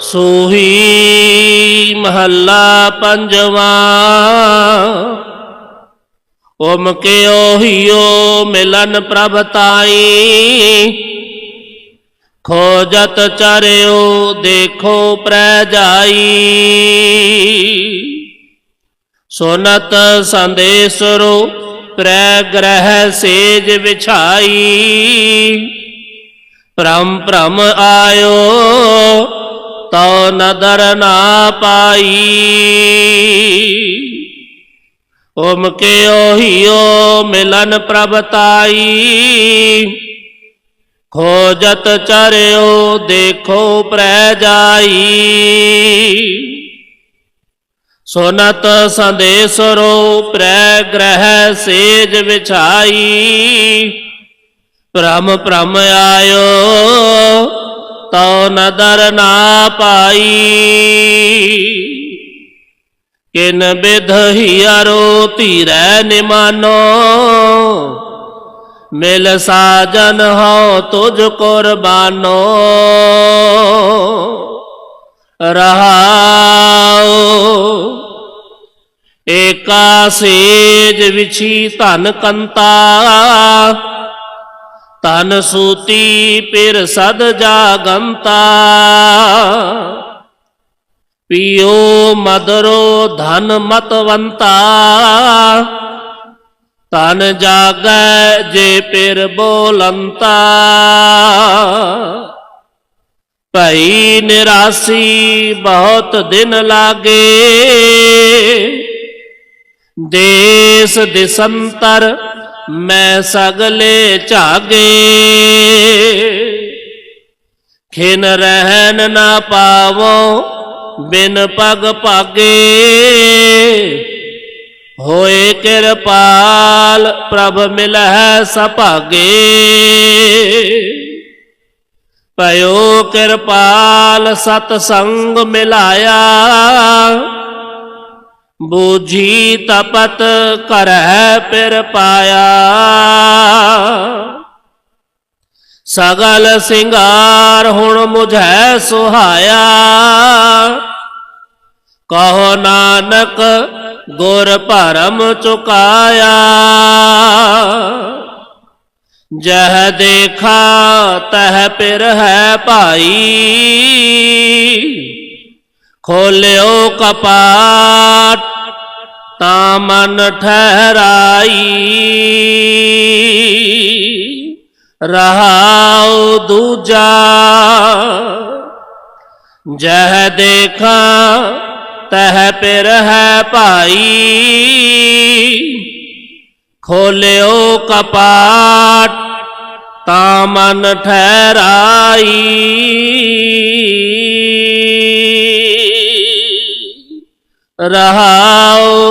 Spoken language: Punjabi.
ਸੋਹੀ ਮਹੱਲਾ ਪੰਜਵਾ। ਓਮ ਕੇ ਓਹੀਓ ਮਿਲਨ ਪ੍ਰਭ ਤਾਈ? ਖੋਜਤ ਚਰਿਓ ਦੇਖੋ ਪ੍ਰੈ ਜਾਈ। ਸੁਨਤ ਸੰਦੇਸਰੋ ਪ੍ਰੈ ਗ੍ਰਹਿ ਸੇਜ ਵਿਛਾਈ। ਭ੍ਰਮ ਭ੍ਰਮ ਆਇਓ ਤਉ ਨਦਰ ਨਾ ਪਾਈ। ਓਮ ਕੇ ਓਹੀਓ ਮਿਲਨ ਪ੍ਰਭ ਤਾਈ। ਖੋਜਤ ਚਰਿਓ ਦੇਖੋ ਪ੍ਰੈ ਜਾਈ। ਸੁਨਤ ਸੰਦੇਸਰੋ ਪ੍ਰੈ ਗ੍ਰਹਿ ਸੇਜ ਵਿਛਾਈ। ਭ੍ਰਮ ਭ੍ਰਮ ਆਇਓ। ਤਉ ਨਦਰ ਨਾ ਪਾਈ। ਕਿਨ ਬਿਧ ਹੀਰੋ ਧੀਰੈ ਨਿਮਾਨੋ। ਮਿਲ ਸਾਜਨ ਹੋ ਤੁਝ ਕੁਰਬਾਨੋ ਰਹਾਉ, ਏਕਾ ਸੇਜ ਵਿਛੀ ਧਨ ਕੰਤਾ। ਤਨ ਸੂਤੀ ਪਿਰ ਸਦ ਜਾਗੰਤਾ। ਪਿਓ ਮਦਰੋ ਧਨ ਮਤਵੰਤਾ। ਤਨ ਜਾਗੈ ਜੇ ਪਿਰ ਬੋਲੰਤਾ। ਭਈ ਨਿਰਾਸੀ ਬਹੁਤ ਦਿਨ ਲਾਗੇ। ਦੇਸ ਦਿਸੰਤਰ ਮੈਂ ਸਗਲੇ ਝਾਗੇ। ਖਿਨ ਰਹਿਣ ਨਾ ਪਾਵੋ, ਬਿਨ ਪਗ ਭਾਗੇ। ਹੋਏ ਕਿਰਪਾਲ, ਪ੍ਰਭ ਮਿਲਹਿ ਸਭਾਗੇ। ਭਇਓ ਕਿਰਪਾਲ ਸਤ ਸੰਗ ਮਿਲਾਇਆ। बूझी तपत कर है पिर पाया। सगल सिंगार हुण मुझे सुहाया। कहो नानक, गुर परम चुकाया। जह देखा तह पिर है पाई। खोलो कपाट ता मन ठहराई। रहा दूजा। जह देखा, तह पिर है पाई। खोल्यो कपाट, ता मन ठहराई। रहा